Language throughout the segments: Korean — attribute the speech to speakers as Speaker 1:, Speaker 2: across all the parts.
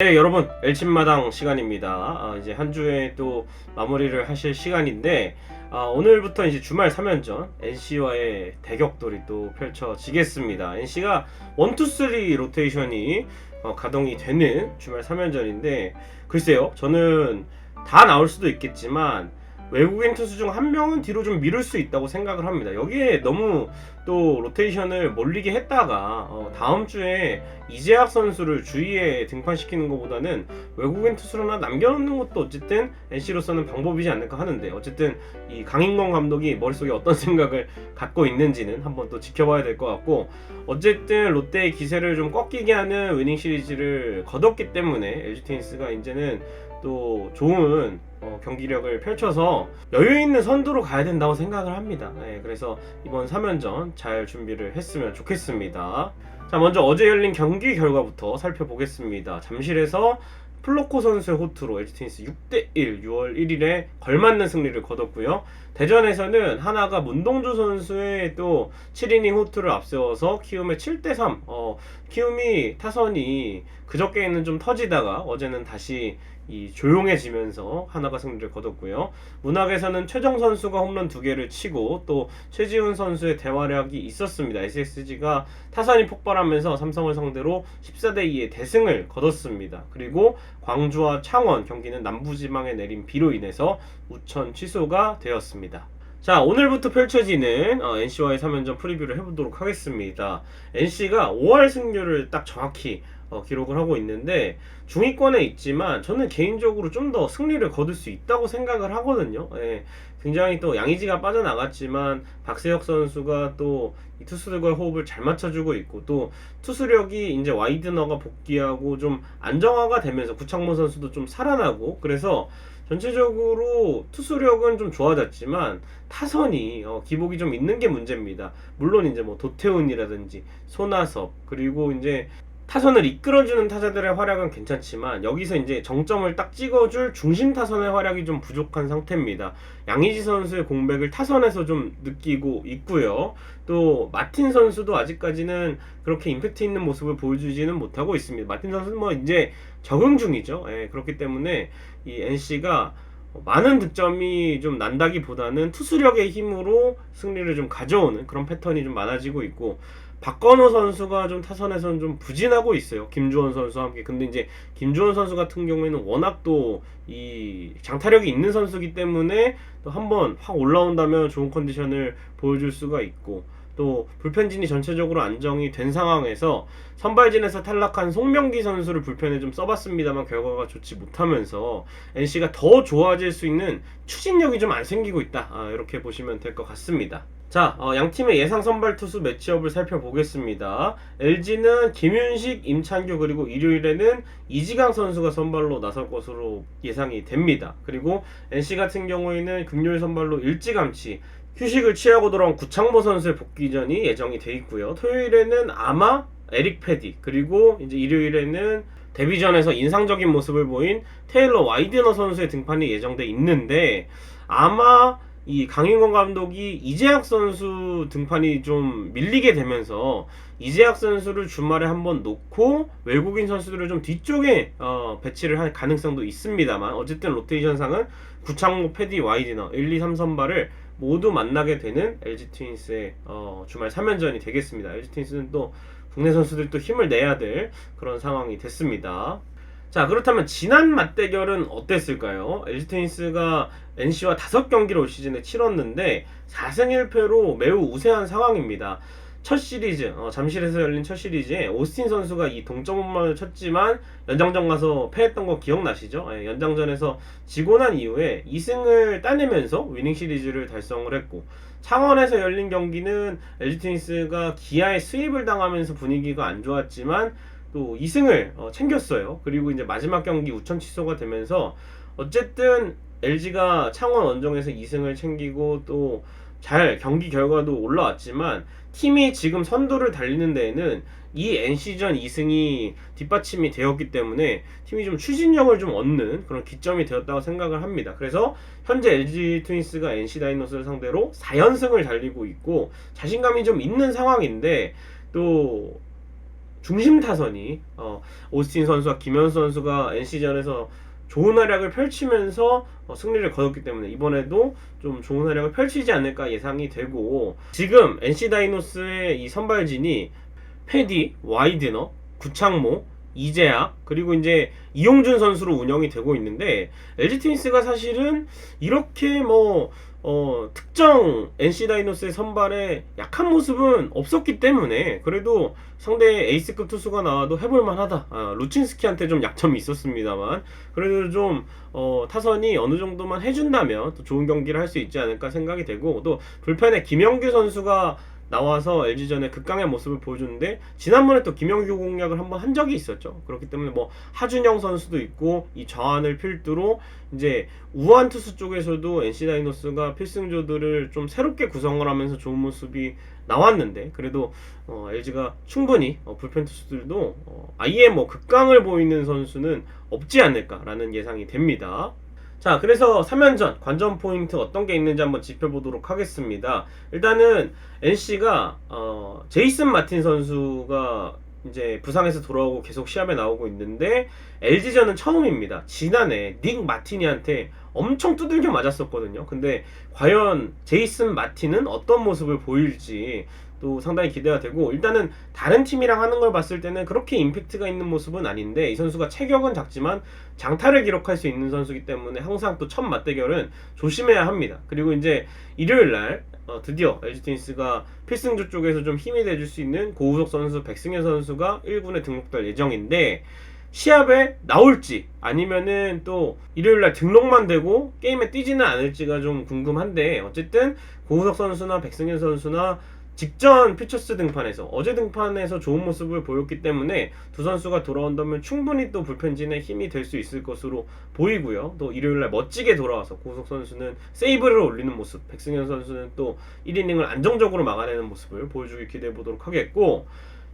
Speaker 1: 네, 여러분 엘침마당 시간입니다. 아, 이제 한 주에 또 마무리를 하실 시간인데 아, 오늘부터 이제 주말 3연전 NC와의 대격돌이 또 펼쳐지겠습니다. NC가 1, 2, 3 로테이션이 어, 가동이 되는 주말 3연전인데 글쎄요, 저는 다 나올 수도 있겠지만 외국인 투수 중 한 명은 뒤로 좀 미룰 수 있다고 생각을 합니다. 여기에 너무 또 로테이션을 몰리게 했다가 어, 다음 주에 이재학 선수를 주위에 등판시키는 것보다는 외국인 투수를 하나 남겨놓는 것도 어쨌든 NC로서는 방법이지 않을까 하는데 어쨌든 이 강인권 감독이 머릿속에 어떤 생각을 갖고 있는지는 한번 또 지켜봐야 될 것 같고 어쨌든 롯데의 기세를 좀 꺾이게 하는 위닝 시리즈를 거뒀기 때문에 LG 트윈스가 이제는 또 좋은 어, 경기력을 펼쳐서 여유 있는 선두로 가야 된다고 생각을 합니다. 네, 그래서 이번 3연전 잘 준비를 했으면 좋겠습니다. 자, 먼저 어제 열린 경기 결과부터 살펴보겠습니다. 잠실에서 플로코 선수의 호투로 LG 트윈스 6대1 6월 1일에 걸맞는 승리를 거뒀고요. 대전에서는 하나가 문동주 선수의 또 7이닝 호투를 앞세워서 키움의 7대3 어, 키움이 타선이 그저께는 좀 터지다가 어제는 다시 이 조용해지면서 하나가 승리를 거뒀고요. 문학에서는 최정 선수가 홈런 두 개를 치고 또 최지훈 선수의 대활약이 있었습니다. SSG가 타선이 폭발하면서 삼성을 상대로 14대 2의 대승을 거뒀습니다. 그리고 광주와 창원 경기는 남부지방에 내린 비로 인해서 우천 취소가 되었습니다. 자 오늘부터 펼쳐지는 어, NC와의 3연전 프리뷰를 해보도록 하겠습니다. NC가 5할 승률을 딱 정확히 어, 기록을 하고 있는데 중위권에 있지만 저는 개인적으로 좀 더 승리를 거둘 수 있다고 생각을 하거든요. 예, 굉장히 또 양의지가 빠져나갔지만 박세혁 선수가 또 이 투수들과의 호흡을 잘 맞춰주고 있고 또 투수력이 이제 와이드너가 복귀하고 좀 안정화가 되면서 구창모 선수도 좀 살아나고 그래서 전체적으로 투수력은 좀 좋아졌지만 타선이 어, 기복이 좀 있는 게 문제입니다. 물론 이제 뭐 도태훈이라든지 손아섭 그리고 이제 타선을 이끌어주는 타자들의 활약은 괜찮지만 여기서 이제 정점을 딱 찍어줄 중심 타선의 활약이 좀 부족한 상태입니다. 양의지 선수의 공백을 타선에서 좀 느끼고 있고요. 또 마틴 선수도 아직까지는 그렇게 임팩트 있는 모습을 보여주지는 못하고 있습니다. 마틴 선수는 뭐 이제 적응 중이죠. 예, 그렇기 때문에 이 NC가 많은 득점이 좀 난다기보다는 투수력의 힘으로 승리를 좀 가져오는 그런 패턴이 좀 많아지고 있고 박건호 선수가 좀 타선에서는 좀 부진하고 있어요. 김주원 선수와 함께. 근데 이제 김주원 선수 같은 경우에는 워낙 또 이 장타력이 있는 선수기 때문에 또 한번 확 올라온다면 좋은 컨디션을 보여줄 수가 있고 또 불펜진이 전체적으로 안정이 된 상황에서 선발진에서 탈락한 송명기 선수를 불펜에 좀 써봤습니다만 결과가 좋지 못하면서 NC가 더 좋아질 수 있는 추진력이 좀 안 생기고 있다. 아, 이렇게 보시면 될 것 같습니다. 자, 어, 양 팀의 예상 선발 투수 매치업을 살펴보겠습니다. LG는 김윤식, 임찬규 그리고 일요일에는 이지강 선수가 선발로 나설 것으로 예상이 됩니다. 그리고 NC 같은 경우에는 금요일 선발로 일찌감치 휴식을 취하고 돌아온 구창모 선수의 복귀전이 예정이 돼 있고요. 토요일에는 아마 에릭 패디 그리고 이제 일요일에는 데뷔전에서 인상적인 모습을 보인 테일러 와이드너 선수의 등판이 예정돼 있는데 아마 이 강인권 감독이 이재학 선수 등판이 좀 밀리게 되면서 이재학 선수를 주말에 한번 놓고 외국인 선수들을 좀 뒤쪽에 어, 배치를 할 가능성도 있습니다만 어쨌든 로테이션상은 구창모, 패디, 와이디너 1, 2, 3 선발을 모두 만나게 되는 LG 트윈스의 어, 주말 3연전이 되겠습니다. LG 트윈스는 또 국내 선수들 또 힘을 내야 될 그런 상황이 됐습니다. 자 그렇다면 지난 맞대결은 어땠을까요? LG 트윈스가 NC와 5경기를 올 시즌에 치렀는데 4승 1패로 매우 우세한 상황입니다. 첫 시리즈 어, 잠실에서 열린 첫 시리즈에 오스틴 선수가 이 동점 홈런을 쳤지만 연장전 가서 패했던 거 기억나시죠? 예, 연장전에서 지고 난 이후에 2승을 따내면서 위닝 시리즈를 달성을 했고 창원에서 열린 경기는 LG 트윈스가 기아에 수입을 당하면서 분위기가 안 좋았지만 또 2승을 어, 챙겼어요. 그리고 이제 마지막 경기 우천 취소가 되면서 어쨌든 LG가 창원 원정에서 2승을 챙기고 또 잘 경기 결과도 올라왔지만 팀이 지금 선두를 달리는 데에는 이 NC전 2승이 뒷받침이 되었기 때문에 팀이 좀 추진력을 좀 얻는 그런 기점이 되었다고 생각을 합니다. 그래서 현재 LG 트윈스가 NC 다이노스를 상대로 4연승을 달리고 있고 자신감이 좀 있는 상황인데 또 중심 타선이 어, 오스틴 선수와 김현수 선수가 NC전에서 좋은 활약을 펼치면서 어, 승리를 거뒀기 때문에 이번에도 좀 좋은 활약을 펼치지 않을까 예상이 되고 지금 NC 다이노스의 이 선발진이 패디, 와이드너, 구창모, 이재학 그리고 이제 이용준 선수로 운영이 되고 있는데 LG 트윈스가 사실은 이렇게 뭐 어, 특정 NC 다이노스의 선발에 약한 모습은 없었기 때문에 그래도 상대 에이스급 투수가 나와도 해볼 만하다. 아, 루친스키한테 좀 약점이 있었습니다만 그래도 좀 어, 타선이 어느 정도만 해준다면 또 좋은 경기를 할 수 있지 않을까 생각이 되고 또 불펜에 김영규 선수가 나와서 LG전에 극강의 모습을 보여줬는데 지난번에 또 김영규 공략을 한번 한 적이 있었죠. 그렇기 때문에 뭐 하준영 선수도 있고 이 좌완을 필두로 이제 우한 투수 쪽에서도 NC 다이노스가 필승조들을 좀 새롭게 구성을 하면서 좋은 모습이 나왔는데 그래도 어, LG가 충분히 어, 불펜 투수들도 어, 아예 뭐 극강을 보이는 선수는 없지 않을까라는 예상이 됩니다. 자, 그래서 3연전 관전 포인트 어떤 게 있는지 한번 짚어보도록 하겠습니다. 일단은 NC가 어, 제이슨 마틴 선수가 이제 부상에서 돌아오고 계속 시합에 나오고 있는데 LG전은 처음입니다. 지난해 닉 마티니한테 엄청 두들겨 맞았었거든요. 근데 과연 제이슨 마틴은 어떤 모습을 보일지 또 상당히 기대가 되고 일단은 다른 팀이랑 하는 걸 봤을 때는 그렇게 임팩트가 있는 모습은 아닌데 이 선수가 체격은 작지만 장타를 기록할 수 있는 선수이기 때문에 항상 또 첫 맞대결은 조심해야 합니다. 그리고 이제 일요일 날 어, 드디어 LG 트윈스가 필승조 쪽에서 좀 힘이 돼줄 수 있는 고우석 선수, 백승현 선수가 1군에 등록될 예정인데 시합에 나올지 아니면은 또 일요일날 등록만 되고 게임에 뛰지는 않을지가 좀 궁금한데 어쨌든 고우석 선수나 백승현 선수나 직전 피처스 등판에서 어제 등판에서 좋은 모습을 보였기 때문에 두 선수가 돌아온다면 충분히 또 불펜진에 힘이 될 수 있을 것으로 보이고요. 또 일요일날 멋지게 돌아와서 고우석 선수는 세이브를 올리는 모습, 백승현 선수는 또 1이닝을 안정적으로 막아내는 모습을 보여주기 기대해 보도록 하겠고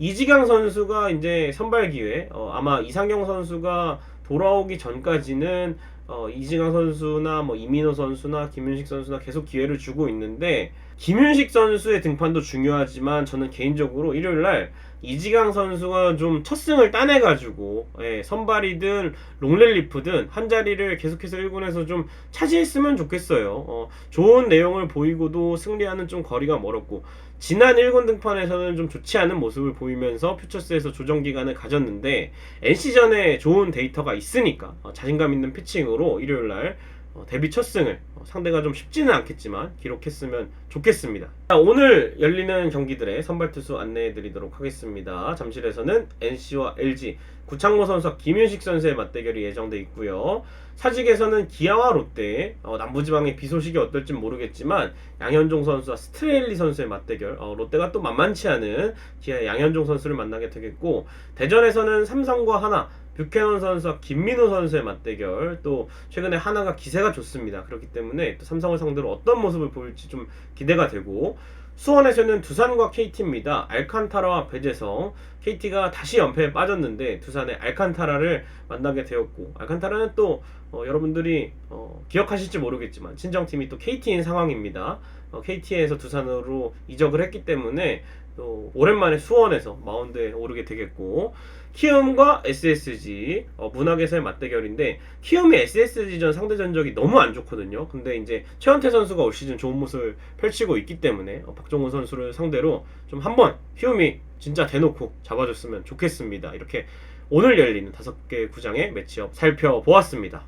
Speaker 1: 이지강 선수가 이제 선발 기회 어, 아마 이상경 선수가 돌아오기 전까지는 어, 이지강 선수나 뭐 이민호 선수나 김윤식 선수나 계속 기회를 주고 있는데 김윤식 선수의 등판도 중요하지만 저는 개인적으로 일요일 날 이지강 선수가 좀 첫 승을 따내가지고 예, 선발이든 롱렐리프든 한 자리를 계속해서 1군에서 좀 차지했으면 좋겠어요. 어, 좋은 내용을 보이고도 승리하는 좀 거리가 멀었고 지난 1군 등판에서는 좀 좋지 않은 모습을 보이면서 퓨처스에서 조정 기간을 가졌는데 NC전에 좋은 데이터가 있으니까 어, 자신감 있는 피칭으로 일요일 날 어, 데뷔 첫 승을 어, 상대가 좀 쉽지는 않겠지만 기록했으면 좋겠습니다. 자, 오늘 열리는 경기들의 선발 투수 안내해 드리도록 하겠습니다. 잠실에서는 NC와 LG, 구창모 선수와 김윤식 선수의 맞대결이 예정돼 있고요. 사직에서는 기아와 롯데, 어, 남부지방의 비 소식이 어떨지 모르겠지만 양현종 선수와 스트레일리 선수의 맞대결, 어, 롯데가 또 만만치 않은 기아 양현종 선수를 만나게 되겠고 대전에서는 삼성과 하나, 뷰캐넌 선수와 김민호 선수의 맞대결 또 최근에 하나가 기세가 좋습니다. 그렇기 때문에 또 삼성을 상대로 어떤 모습을 보일지 좀 기대가 되고 수원에서는 두산과 KT입니다. 알칸타라와 배재성 KT가 다시 연패에 빠졌는데 두산의 알칸타라를 만나게 되었고 알칸타라는 또 어, 여러분들이 어, 기억하실지 모르겠지만 친정팀이 또 KT인 상황입니다. 어, KT에서 두산으로 이적을 했기 때문에 또 오랜만에 수원에서 마운드에 오르게 되겠고 키움과 SSG 어, 문학에서의 맞대결인데 키움이 SSG전 상대 전적이 너무 안 좋거든요. 근데 이제 최원태 선수가 올 시즌 좋은 모습을 펼치고 있기 때문에 어, 박종훈 선수를 상대로 좀 한번 키움이 진짜 대놓고 잡아줬으면 좋겠습니다. 이렇게 오늘 열리는 다섯 개 구장의 매치업 살펴보았습니다.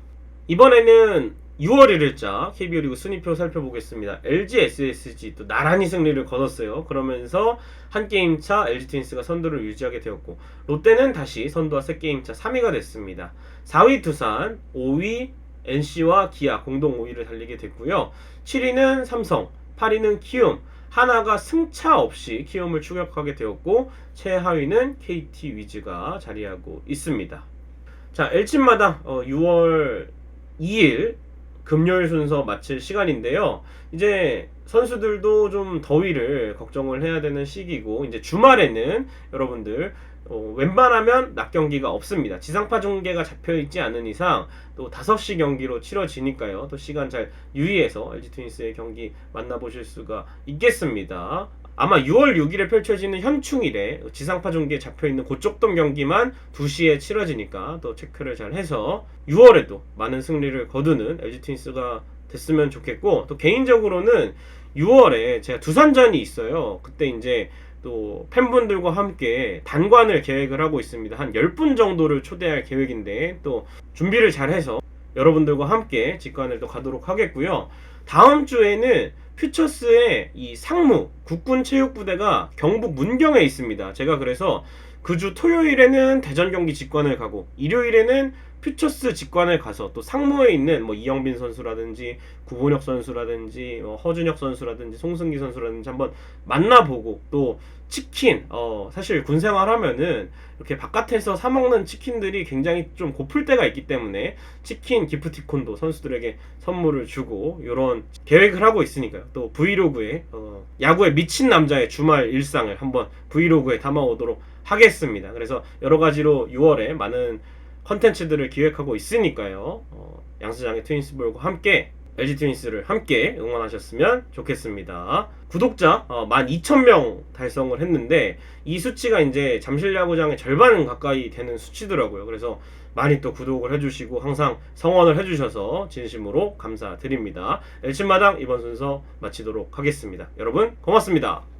Speaker 1: 이번에는 6월 1일자 KBO 리그 순위표 살펴보겠습니다. LG SSG 또 나란히 승리를 거뒀어요. 그러면서 한 게임 차 LG 트윈스가 선두를 유지하게 되었고 롯데는 다시 선두와 세 게임 차 3위가 됐습니다. 4위 두산, 5위 NC와 기아 공동 5위를 달리게 됐고요. 7위는 삼성, 8위는 키움, 하나가 승차 없이 키움을 추격하게 되었고 최하위는 KT 위즈가 자리하고 있습니다. 자, 엘친마다 어, 6월 2일 금요일 순서 마칠 시간인데요. 이제 선수들도 좀 더위를 걱정을 해야 되는 시기고 이제 주말에는 여러분들 어, 웬만하면 낮 경기가 없습니다. 지상파 중계가 잡혀 있지 않은 이상 또 5시 경기로 치러지니까요. 또 시간 잘 유의해서 LG 트윈스의 경기 만나보실 수가 있겠습니다. 아마 6월 6일에 펼쳐지는 현충일에 지상파종기에 잡혀있는 그쪽돔 경기만 2시에 치러지니까 또 체크를 잘 해서 6월에도 많은 승리를 거두는 LG 트윈스가 됐으면 좋겠고 또 개인적으로는 6월에 제가 두산전이 있어요. 그때 이제 또 팬분들과 함께 단관을 계획을 하고 있습니다. 한 10분 정도를 초대할 계획인데 또 준비를 잘 해서 여러분들과 함께 직관을 또 가도록 하겠고요. 다음 주에는 퓨처스의 이 상무 국군 체육부대가 경북 문경에 있습니다. 제가 그래서 그 주 토요일에는 대전 경기 직관을 가고 일요일에는 퓨처스 직관을 가서 또 상무에 있는 뭐 이영빈 선수라든지 구본혁 선수라든지 뭐 허준혁 선수라든지 송승기 선수라든지 한번 만나보고 또 치킨 어 사실 군 생활하면은 이렇게 바깥에서 사 먹는 치킨들이 굉장히 좀 고플 때가 있기 때문에 치킨 기프티콘도 선수들에게 선물을 주고 이런 계획을 하고 있으니까요. 또 브이로그에 어, 야구에 미친 남자의 주말 일상을 한번 브이로그에 담아오도록 하겠습니다. 그래서 여러 가지로 6월에 많은 컨텐츠들을 기획하고 있으니까요. 어, 양수장의 트윈스볼과 함께 LG 트윈스를 함께 응원하셨으면 좋겠습니다. 구독자 어, 12,000명 달성을 했는데 이 수치가 이제 잠실 야구장의 절반 가까이 되는 수치더라고요. 그래서 많이 또 구독을 해주시고 항상 성원을 해주셔서 진심으로 감사드립니다. 엘친마당 이번 순서 마치도록 하겠습니다. 여러분 고맙습니다.